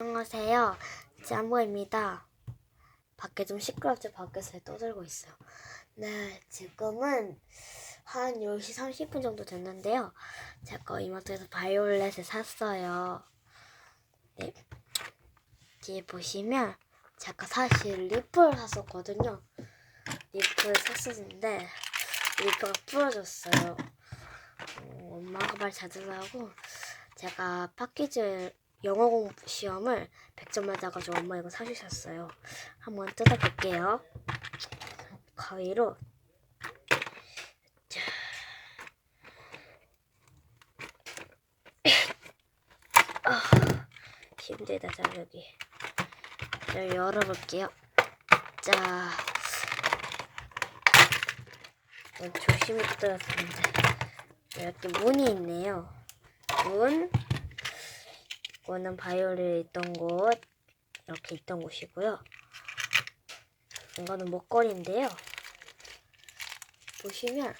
안녕하세요. 짬보입니다. 밖에 좀 시끄럽죠? 밖에서 떠들고 있어요. 네, 지금은 한 10시 30분 정도 됐는데요. 제가 이마트에서 바이올렛을 샀어요. 네. 뒤에 보시면 제가 사실 리프를 샀었거든요. 리프를 샀었는데 리프가 부러졌어요. 어, 엄마가 말 찾으라고 제가 파키즈 영어 공부 시험을 100점 맞아가지고 엄마 이거 사주셨어요. 한번 뜯어볼게요. 가위로. 자. 아, 힘들다, 자, 여기. 자, 열어볼게요. 자. 이건 조심히 뜯었습니다. 이렇게 문이 있네요. 문. 이거는 바이올렛 있던 곳 이렇게 있던 곳이고요. 이거는 목걸이인데요. 보시면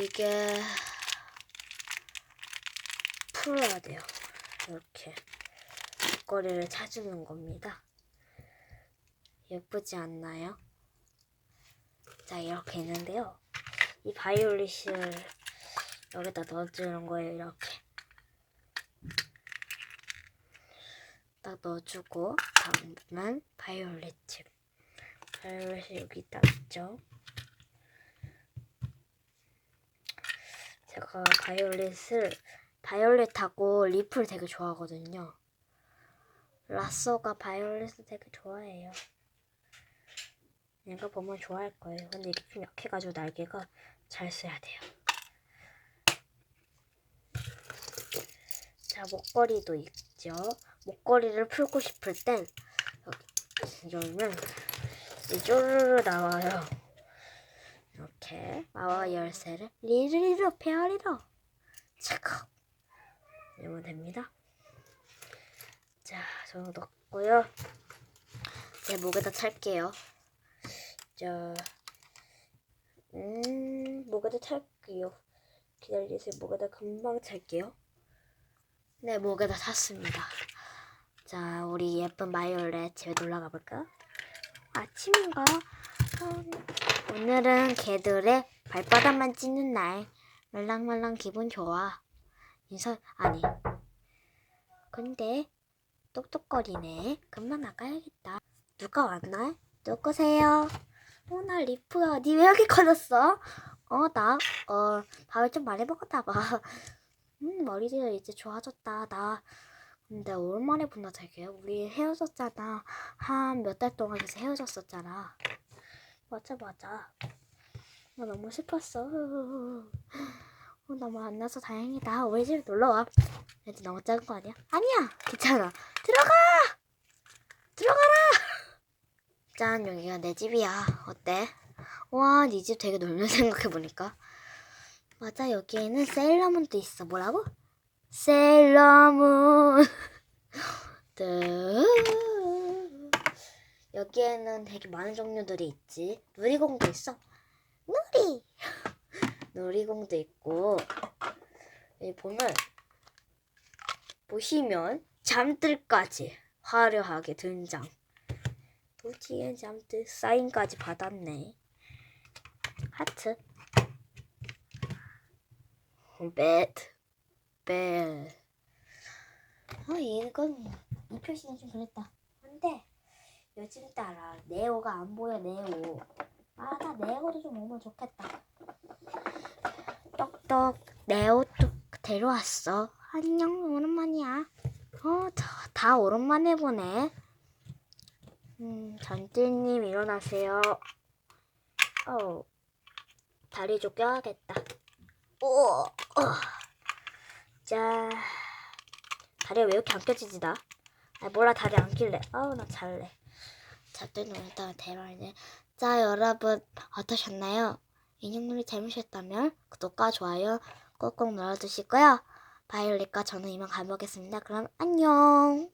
이게 풀어야 돼요. 이렇게 목걸이를 찾주는 겁니다. 예쁘지 않나요? 자 이렇게 있는데요. 이 바이올렛을 여기다 넣어주는 거예요. 이렇게. 딱 넣어주고 다음은 바이올렛 칩 바이올렛이 여기 딱 있죠? 제가 바이올렛을 바이올렛하고 리플 되게 좋아하거든요. 라쏘가 바이올렛을 되게 좋아해요. 얘가 보면 좋아할 거예요. 근데 이게 좀 약해가지고 날개가 잘 써야 돼요. 자 목걸이도 있죠 목걸이를 풀고 싶을 땐 여기 열면 이 쪼르르 나와요. 이렇게 마와 열쇠를 리리로 페어리로 체크 이러면 됩니다. 자, 저는 넣고요. 제 목에다 찰게요. 자, 음, 목에다 찰게요. 기다리세요. 목에다 금방 찰게요. 네, 목에다 찼습니다. 자, 우리 예쁜 바이올렛 집에 놀러 가볼까? 아침인가? 음, 오늘은 개들의 발바닥만 찢는 날. 말랑말랑 기분 좋아. 인사, 아니. 근데, 똑똑거리네. 금방 나가야겠다. 누가 왔나? 누구세요? 어, 나 리프야. 니왜 이렇게 커졌어? 어, 나, 어, 밥을 좀 많이 먹었나 봐. 음, 머리가 이제 좋아졌다. 나, 근데 오랜만에 본다 되게. 우리 헤어졌잖아. 한 몇 달 동안 계속 헤어졌었잖아. 맞아 맞아. 나 너무 슬펐어. 어, 너무 만나서 다행이다. 우리 집에 놀러와. 애들 너무 작은 거 아니야? 아니야! 괜찮아. 들어가! 들어가라! 짠 여기가 내 집이야. 어때? 와 네 집 되게 넓네 생각해보니까. 맞아 여기에는 세일러문도 있어. 뭐라고? 셀러문. 뜨. 여기에는 되게 많은 종류들이 있지. 누리공도 있어. 누리 누리공도 있고 여기 보면 보시면 잠들까지 화려하게 등장. 또 뒤에 잠들 사인까지 받았네. 하트. 배트 벨. 아, 이건 이 표시는 좀 그랬다. 근데 요즘 따라 네오가 안 보여 네오. 아, 나 네오도 좀 오면 좋겠다. 똑똑 네오 또 데려왔어. 안녕 오랜만이야. 어, 다, 다 오랜만에 보네. 음, 전띠님 일어나세요. 어, 다리 좀 껴야겠다. 오, 어. 자, 다리가 왜 이렇게 안 껴지지 나? 아 몰라 다리 안 낄래. 아우 나 잘래. 자, 또 오늘따라 대박이네. 자, 여러분 어떠셨나요? 인형놀이 재밌으셨다면 구독과 좋아요 꼭꼭 눌러주시고요. 바이올렛과 저는 이만 가보겠습니다. 그럼 안녕.